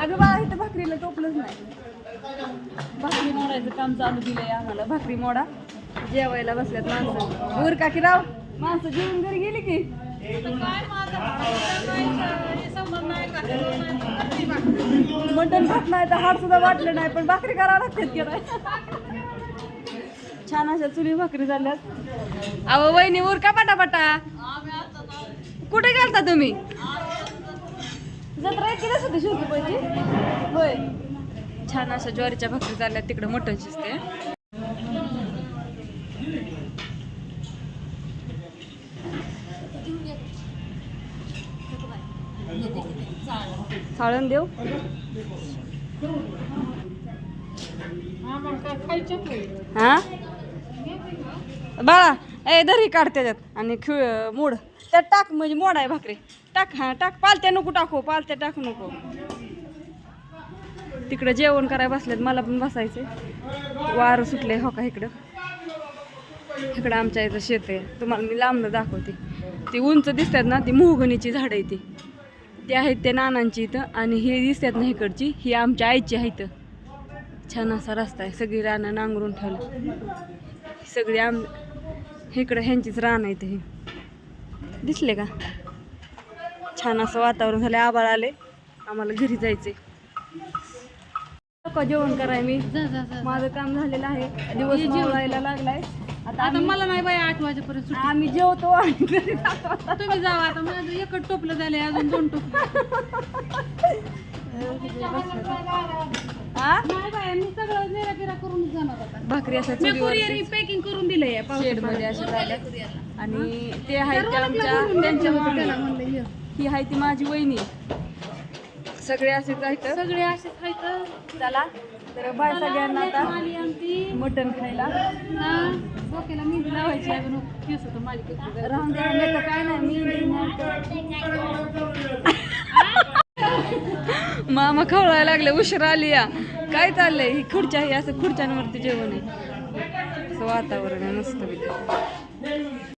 अगं बाळा इथं भाकरीला टोपलंच नाही. भाकरी मोडायचं काम चालू दिलंय आम्हाला. भाकरी मोडा. जेवायला बसल्यात माणसं. वर का की राव? माणसं जेवून घरी गेली की? मटण भात नाही तर हात सुद्धा वाटलं नाही पण भाकरी करावं लागतात की नाही? छान अशा चुली भाकरी झाल्यात. अहो वहिनी उरका का पटापटा. कुठे गेलता तुम्ही? जत्रा होय. छान अशा ज्वारीच्या भाकरी झाल्या तिकडे मटण शिजते साळण देऊ. हा बाळा ए दरी काढ त्याच्यात आणि खिळ मोड. त्यात टाक म्हणजे मोड आहे भाकरी. टाक हां टाक. पालत्या नको टाकू पालत्या टाकू नको. तिकडं जेवण करायला बसलेत मला पण बसायचं वारं सुटले हो का इकडं? इकडं आमच्या इथं शेत आहे. तुम्हाला मी लांबलं दाखवते. ती उंच दिसतात ना ती मोहगणीची झाडं आहे ती. ती आहेत त्या नानांची इथं आणि हे दिसतात ना इकडची. ही आमच्या आईची आहे इथं. छान असा रस्ता आहे. सगळी रानं नांगरून ठेवलं. सगळी आम इकडं ह्यांचीच रान आहे हे. दिसले का? छान असं वातावरण झालं आबाळ आले आम्हाला घरी जायचंय. नको जेवण कराय मी. माझं काम झालेलं आहे. दिवस जेवायला लागलाय. आता आता मला नाही बाई आठ वाजेपर्यंत. आम्ही जेवतो आणि घरी जातो. आता. तुम्ही जावा आता. माझं एकच टोपलं झाले अजून दोन टोपलं. हा मी सगळं करून जाणार आता. भाकरी अशा मी कुरिअर पॅकिंग करून दिलंय अशा झाल्या आणि ते त्या आमच्या त्यांच्या त्याला मामी. म्हणलं ये. ही आहे ती माझी वहिनी. सगळे असे जायचं सगळे असे खायचं चला तर बाय सगळ्यांना आता. आली आमची. मटण खायला. डोक्याला मेहंदी लावायची अजून. केस होतं माझी राहून द्या नाही तर काय नाही मी मामा खवळायला लागले उशीर आली या. काय चाललंय? ही खुर्च्या ही असं खुर्च्यांवरती जेवण आहे. असं वातावरण आहे मस्त